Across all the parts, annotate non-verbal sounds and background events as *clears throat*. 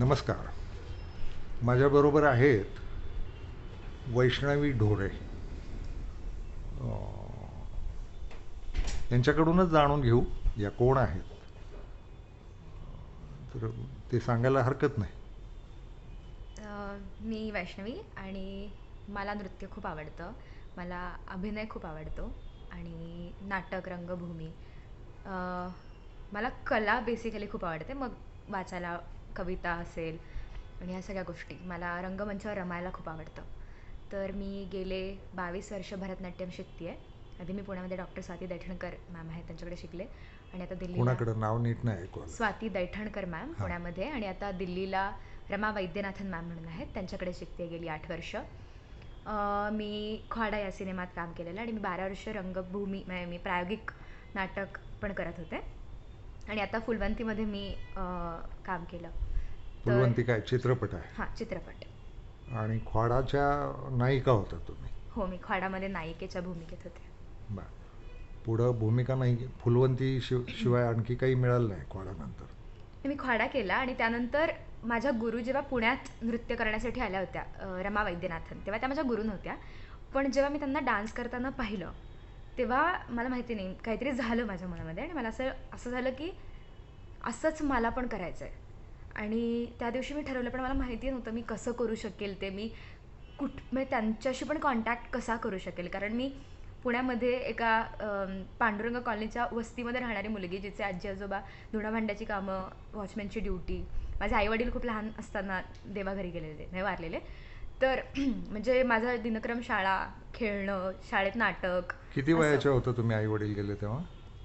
नमस्कार. माझ्याबरोबर आहेत वैष्णवी ढोरे. यांच्याकडूनच जाणून घेऊ या कोण आहेत? तर ते सांगायला हरकत नाही. मी वैष्णवी आणि मला नृत्य खूप आवडतं. मला अभिनय खूप आवडतो आणि नाटक रंगभूमी. मला कला बेसिकली खूप आवडते. मग वाचायला कविता असेल आणि ह्या सगळ्या गोष्टी. मला रंगमंचावर रमायला खूप आवडतं. तर मी गेले बावीस वर्ष भरतनाट्यम शिकते आहे आधी मी पुण्यामध्ये डॉक्टर स्वाती दैठणकर मॅम आहेत त्यांच्याकडे शिकले. आणि आता दिल्लीला कोणाकडं नाव नीट नाही. स्वाती दैठणकर मॅम. पुण्यामध्ये. आणि आता दिल्लीला रमा वैद्यनाथन मॅम म्हणून आहेत त्यांच्याकडे शिकते गेली आठ वर्ष. मी ख्वाडा या सिनेमात काम केलेलं आणि मी बारा वर्ष रंगभूमी म्हणजे मी प्रायोगिक नाटक पण करत होते. आणि आता फुलवंतीमध्ये मी काम केलं. फुलवंती काय? चित्रपट आहे. हां चित्रपट. आणि ख्वाडाच्या नायिका होता तुम्ही. हो मी ख्वाडामध्ये नायिकेच्या भूमिकेत होते. पुढं भूमिका नाही फुलवंती शिव शिवाय आणखी काही मिळालं नाही ख्वाडानंतर? मी ख्वाडा केला आणि त्यानंतर माझ्या गुरु जेव्हा पुण्यात नृत्य करण्यासाठी आल्या होत्या रमा वैद्यनाथन तेव्हा त्या माझ्या गुरु नव्हत्या. पण जेव्हा मी त्यांना डान्स करताना पाहिलं तेव्हा मला माहिती नाही काहीतरी झालं माझ्या मनामध्ये आणि मला असं असं झालं की असंच मला पण करायचं आहे आणि त्या दिवशी मी ठरवलं पण मला माहिती नव्हतं मी कसं करू शकेल ते. मी कुठ म्हणजे त्यांच्याशी पण कॉन्टॅक्ट कसा करू शकेल? कारण मी पुण्यामध्ये एका पांडुरंग कॉलनीच्या वस्तीमध्ये राहणारी मुलगी जिचे आजी आजोबा धुणाभांड्याची कामं वॉचमॅनची ड्युटी माझे आईवडील खूप लहान असताना देवाघरी गेलेले नाही वारलेले. तर *clears throat* म्हणजे माझा दिनक्रम शाळा खेळणं शाळेत नाटक किती. वयाच्या होतं तुम्ही? आई वडील गेले तेव्हा?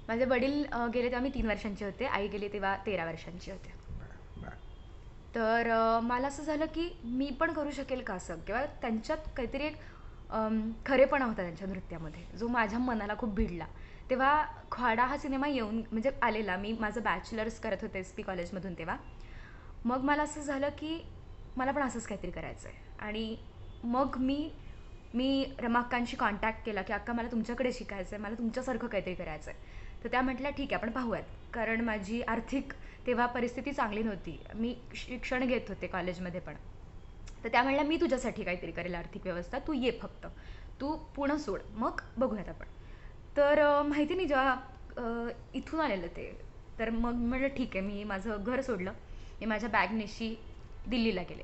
माझे वडील गेले तेव्हा मी तीन वर्षांचे होते. आई गेली तेव्हा तेरा वर्षांची होते. तर मला असं झालं की मी पण करू शकेल का असं? किंवा त्यांच्यात काहीतरी एक खरेपणा होता त्यांच्या नृत्यामध्ये जो माझ्या मनाला खूप भिडला. तेव्हा ख्वाडा हा सिनेमा येऊन म्हणजे आलेला. मी माझं बॅचलर्स करत होते एस पी कॉलेजमधून तेव्हा. मग मला असं झालं की मला पण असंच काहीतरी करायचं आहे आणि मग मी मी रमाक्कांशी कॉन्टॅक्ट केला की अक्का मला तुमच्याकडे शिकायचं आहे मला तुमच्यासारखं काहीतरी करायचं आहे तर त्या म्हटल्या ठीक आहे आपण पाहूयात. कारण माझी आर्थिक तेव्हा परिस्थिती चांगली नव्हती. मी शिक्षण घेत होते कॉलेजमध्ये पण. तर त्या म्हणल्या मी तुझ्यासाठी काहीतरी करेल आर्थिक व्यवस्था. तू ये फक्त. तू पुणं सोड. मग बघूयात आपण. तर माहिती नाही जेव्हा इथून आलेलं ते. तर मग म्हटलं ठीक आहे मी माझं घर सोडलं. मी माझ्या बॅगनेशी दिल्लीला गेले.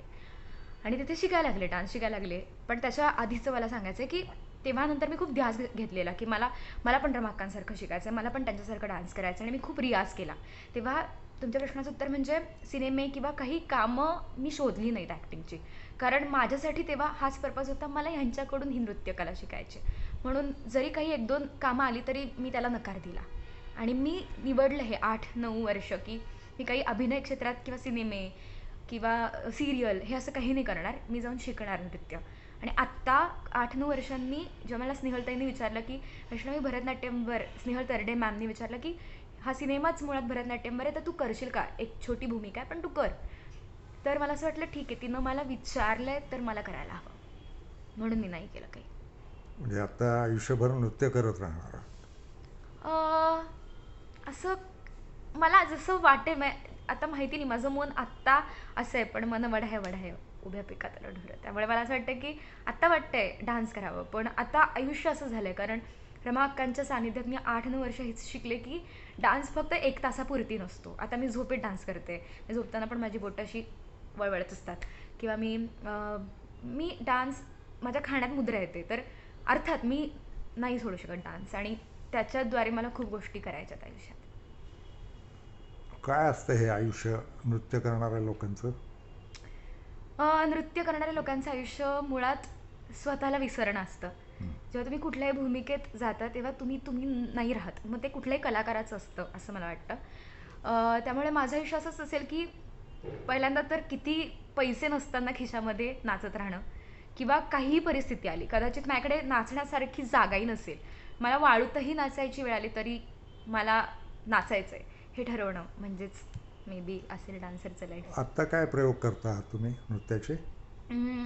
आणि तिथे शिकायला लागले डान्स शिकायला लागले. पण त्याच्या आधीचं मला सांगायचं आहे की तेव्हा नंतर मी खूप ध्यास घे- घेतलेला की मला मला पण रमाकांसारखं शिकायचं आहे मला पण त्यांच्यासारखं डान्स करायचं आणि मी खूप रियाज केला. तेव्हा तुमच्या प्रश्नाचं उत्तर म्हणजे सिनेमे किंवा काही कामं मी शोधली नाहीत ॲक्टिंगची कारण माझ्यासाठी तेव्हा हाच पर्पज होता मला ह्यांच्याकडून ही नृत्यकला शिकायची. म्हणून जरी काही एक दोन कामं आली तरी मी त्याला नकार दिला. आणि मी निवडलं हे आठ नऊ वर्ष की मी काही अभिनय क्षेत्रात किंवा सिनेमे किंवा सिरियल हे असं काही नाही करणार. मी जाऊन शिकणार नृत्य. आणि आत्ता आठ नऊ वर्षांनी जेव्हा मला स्नेहलताईंनी विचारलं की वैष्णवी भरतनाट्यमवर स्नेहल तरडे मॅमनी विचारलं की हा सिनेमाच मुळात भरतनाट्यमवर आहे तर तू करशील का? एक छोटी भूमिका आहे पण तू कर. तर मला असं वाटलं ठीक आहे तिनं मला विचारलंय तर मला करायला हवं. म्हणून मी नाही केलं काही. म्हणजे आता आयुष्यभर नृत्य करत राहणार असं मला जसं वाटे मा आता माहिती नाही माझं मन आत्ता असं आहे पण मन वढाय आहे आहे उभ्या पिकात ढोरं त्यामुळे मला असं वाटतं की आत्ता वाटतंय डान्स करावं पण आता आयुष्य असं झालं आहे कारण रमा अक्कांच्या सानिध्यात मी आठ नऊ वर्ष हेच शिकले की डान्स फक्त एक तासापुरती नसतो. आता मी झोपेत डान्स करते. मी झोपताना पण माझी बोटं अशी वळवळत असतात. किंवा मी मी डान्स माझ्या खाण्यात मुद्रा येते. तर अर्थात मी नाही सोडू शकत डान्स. आणि त्याच्याद्वारे मला खूप गोष्टी करायच्यात आयुष्यात. काय असतं हे आयुष्य? नृत्य करणाऱ्या लोकांचं? अं, नृत्य करणाऱ्या लोकांचं आयुष्य मुळात स्वतःला विसरणं असतं. जेव्हा तुम्ही कुठल्याही भूमिकेत जाता तेव्हा तुम्ही तुम्ही नाही राहत. मग ते कुठल्याही कलाकाराचं असतं असं मला वाटतं. अं, त्यामुळे माझं आयुष्य असंच असेल की पहिल्यांदा तर किती पैसे नसताना खिशामध्ये नाचत राहणं किंवा काहीही परिस्थिती आली कदाचित माझ्याकडे नाचण्यासारखी जागाही नसेल. मला वाळूतही नाचायची वेळ आली तरी मला नाचायचं आहे हे ठरवणं म्हणजेच मे बी असेल डान्सरचं लाईफ आत्ता काय प्रयोग करता आहात तुम्ही नृत्याचे?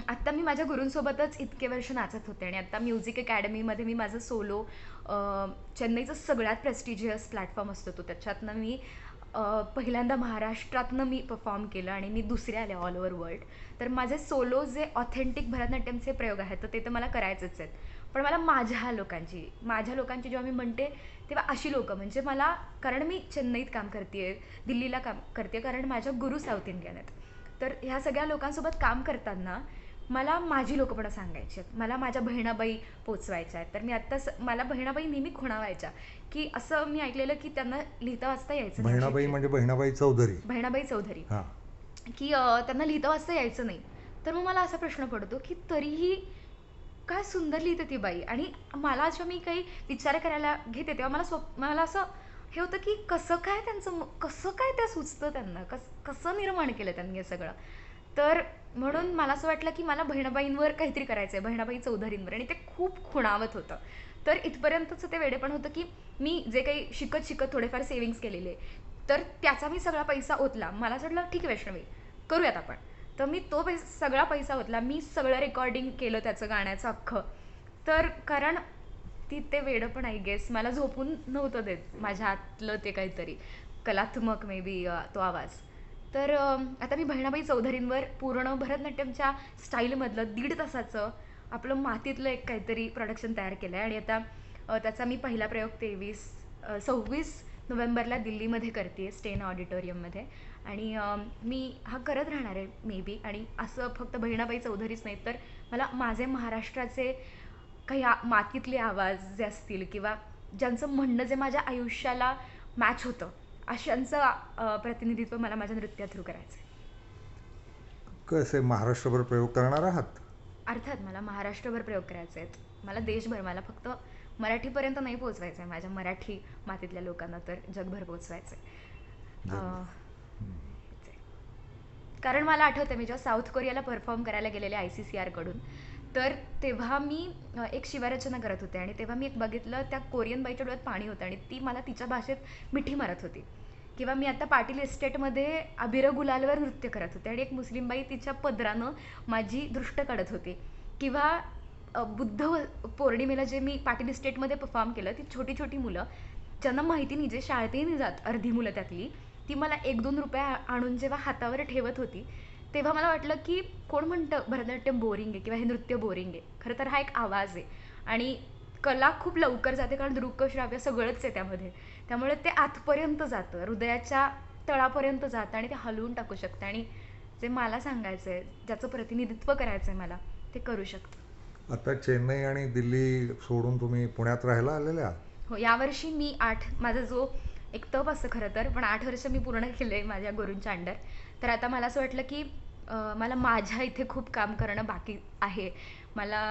आत्ता मी माझ्या गुरूंसोबतच इतके वर्ष नाचत होते आणि आता म्युझिक अकॅडमीमध्ये मी माझं सोलो चेन्नईचं सगळ्यात प्रेस्टिजियस प्लॅटफॉर्म असतो तो. त्याच्यातनं मी पहिल्यांदा महाराष्ट्रातनं मी परफॉर्म केलं आणि मी दुसरे आले ऑल ओव्हर वर्ल्ड तर माझे सोलो जे ऑथेंटिक भरतनाट्यमचे प्रयोग आहेत तर ते तर मला करायचेच आहेत. पण मला माझ्या लोकांची माझ्या लोकांची जेव्हा मी म्हणते तेव्हा अशी लोकं म्हणजे मला कारण मी चेन्नईत काम करते दिल्लीला काम करते कारण माझ्या गुरु साऊथ इंडियन आहेत. तर ह्या सगळ्या लोकांसोबत काम करताना मला माझी लोकं पण सांगायची आहेत. मला माझ्या बहिणाबाई पोचवायच्या आहेत. तर मी आत्ता स- मला बहिणाबाई नेहमी खुणावायच्या की असं मी ऐकलेलं की त्यांना लिहिता वाचता यायचं नाही. बहिणाबाई. म्हणजे बहिणाबाई चौधरी. बहिणाबाई चौधरी. की त्यांना लिहिता वाचता यायचं नाही. तर मग मला असा प्रश्न पडतो की तरीही काय सुंदर लिहिते ती बाई. आणि मला जेव्हा मी काही विचार करायला घेते तेव्हा मला स्वप् मला असं हे होतं की कसं काय त्यांचं कसं काय त्या सुचतं त्यांना? कस कसं निर्माण केलं त्यांनी हे सगळं? तर म्हणून मला असं वाटलं की मला बहिणाबाईंवर काहीतरी करायचं आहे बहिणाबाई चौधरींवर. आणि ते खूप खुणावत होतं. तर इथपर्यंतचं ते वेडेपण होतं की मी जे काही शिकत शिकत थोडेफार सेविंग्स केलेले तर त्याचा मी सगळा पैसा ओतला. मला असं वाटलं ठीक आहे वैष्णवी करूयात आपण. तर मी तो पैसा सगळा पैसा ओतला. मी सगळं रेकॉर्डिंग केलं त्याचं गाण्याचं अख्खं. तर कारण ती ते वेडं पण आय गेस मला झोपून नव्हतं देत. माझ्या आतलं ते काहीतरी. कलात्मक मे बी तो आवाज. तर आता मी बहिणाबाई चौधरींवर पूर्ण भरतनाट्यमच्या स्टाईलमधलं दीड तासाचं आपलं मातीतलं एक काहीतरी प्रोडक्शन तयार केलं आहे आणि आता त्याचा मी पहिला प्रयोग तेवीस सव्वीस नोव्हेंबरला दिल्लीमध्ये करते स्टेन ऑडिटोरियममध्ये आणि मी हा करत राहणार आहे मे बी आणि असं फक्त बहिणाबाई चौधरीच नाही तर मला माझे महाराष्ट्राचे काही आ मातीतले आवाज जे असतील किंवा ज्यांचं म्हणणं जे माझ्या आयुष्याला मॅच होतं अशांचं प्रतिनिधित्व मला माझ्या नृत्या थ्रू करायचं आहे? कसे महाराष्ट्रभर प्रयोग करणार आहात? अर्थात मला महाराष्ट्रभर प्रयोग करायचे आहेत मला देशभर मला फक्त मराठीपर्यंत नाही पोचवायचं आहे माझ्या मराठी मातीतल्या लोकांना तर जगभर पोचवायचं आहे. कारण मला आठवतं मी जेव्हा साऊथ कोरियाला परफॉर्म करायला गेलेले आय सी सी आरकडून तर तेव्हा मी एक शिवरचना करत होते आणि तेव्हा मी एक बघितलं त्या कोरियन बाईच्या डोळ्यात पाणी होतं आणि ती मला तिच्या भाषेत मिठी मारत होती. किंवा मी आता पाटील एस्टेटमध्ये अबिर गुलालवर नृत्य करत होते आणि एक मुस्लिम बाई तिच्या पदरानं माझी दृष्ट काढत होती. किंवा बुद्ध पौर्णिमेला जे मी पाटील इस्टेटमध्ये परफॉर्म केलं ती छोटी छोटी मुलं ज्यांना माहिती नाही जे शाळेतही नाही जात अर्धी मुलं त्यातली ती मला एक दोन रुपये आ- आणून जेव्हा हातावर ठेवत होती तेव्हा मला वाटलं की कोण म्हणतं भरतनाट्यम बोरिंग आहे किंवा हे नृत्य बोरिंग आहे. खरं तर हा एक आवाज आहे. आणि कला खूप लवकर जाते कारण दृक्क श्राव्य सगळंच आहे त्यामध्ये. त्यामुळे ते आतपर्यंत जातं हृदयाच्या तळापर्यंत जातं आणि ते हलवून टाकू शकतं. आणि जे मला सांगायचं आहे ज्याचं प्रतिनिधित्व करायचं आहे मला ते करू शकतं. आता चेन्नई आणि दिल्ली सोडून तुम्ही पुण्यात राहायला आलेले आहात हो यावर्षी मी आठ माझा जो एक तप असतं खरं तर पण आठ वर्ष मी पूर्ण केलं आहे माझ्या गुरूंच्या अंडर. तर आता मला असं वाटलं की मला माझ्या इथे खूप काम करणं बाकी आहे. मला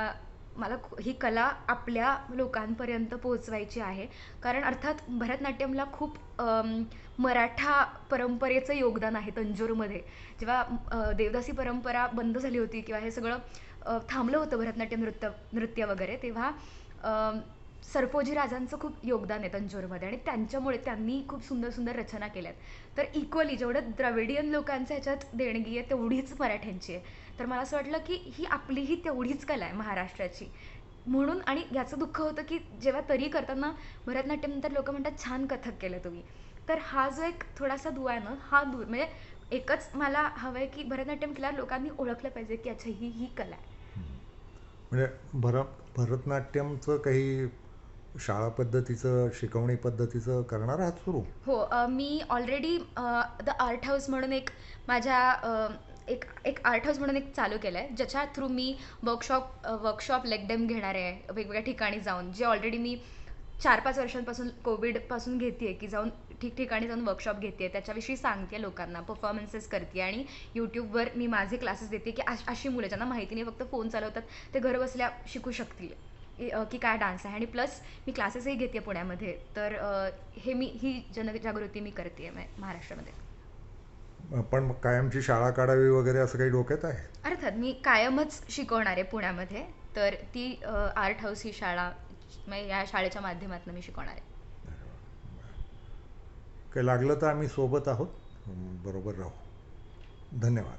मला खू- ही कला आपल्या लोकांपर्यंत पोहोचवायची आहे. कारण अर्थात भरतनाट्यमला खूप मराठा परंपरेचं योगदान आहे तंजोरमध्ये. जेव्हा देवदासी परंपरा बंद झाली होती किंवा हे सगळं थांबलं होतं भरतनाट्यम नृत्य नृत्य वगैरे तेव्हा सरफोजी राजांचं खूप योगदान आहे तंजोरमध्ये आणि त्यांच्यामुळे त्यांनी खूप सुंदर सुंदर रचना केल्यात. तर इक्वली जेवढं द्रविडियन लोकांचं ह्याच्यात देणगी आहे तेवढीच मराठ्यांची आहे. तर मला असं वाटलं की ही आपलीही तेवढीच कला आहे महाराष्ट्राची. म्हणून आणि याचं दुःख होतं की जेव्हा तरी करताना भरतनाट्यम नंतर लोक म्हणतात छान कथक केलं तुम्ही. तर हा जो एक थोडासा दुवा आहे ना हा दूर म्हणजे एकच मला हवं आहे की भरतनाट्यम केल्यावर लोकांनी ओळखलं पाहिजे की अच्छा ही ही कला आहे. म्हणजे भर भरतनाट्यमचं काही शाळा पद्धतीचं शिकवणी पद्धतीचं करणार आहात सुरू? हो मी ऑलरेडी द आर्ट हाऊस म्हणून एक माझ्या एक एक आर्ट हाऊस म्हणून एक चालू केलं आहे ज्याच्या थ्रू मी वर्कशॉप वर्कशॉप लेगडेम घेणार आहे वेगवेगळ्या ठिकाणी जाऊन जे ऑलरेडी मी चार पाच वर्षांपासून कोविडपासून घेते की जाऊन ठिकठिकाणी जाऊन वर्कशॉप घेते त्याच्याविषयी सांगते लोकांना परफॉर्मन्सेस करते आणि यूट्यूबवर मी माझे क्लासेस देते की अशी मुलं ज्यांना माहिती नाही फक्त फोन चालवतात ते घर बसल्या शिकू शकतील की काय डान्स आहे. आणि प्लस मी क्लासेसही घेते पुण्यामध्ये तर हे मी ही जनजागृती मी करते आहे महाराष्ट्रामध्ये. पण कायमची शाळा काढावी वगैरे असं काही डोक्यात आहे? अर्थात मी कायमच शिकवणार आहे पुण्यामध्ये तर ती आर्ट हाऊस ही शाळा म्हणजे या शाळेच्या माध्यमातून मी शिकवणार आहे. काही लागलं तर आम्ही सोबत आहोत. बरोबर राहू. धन्यवाद.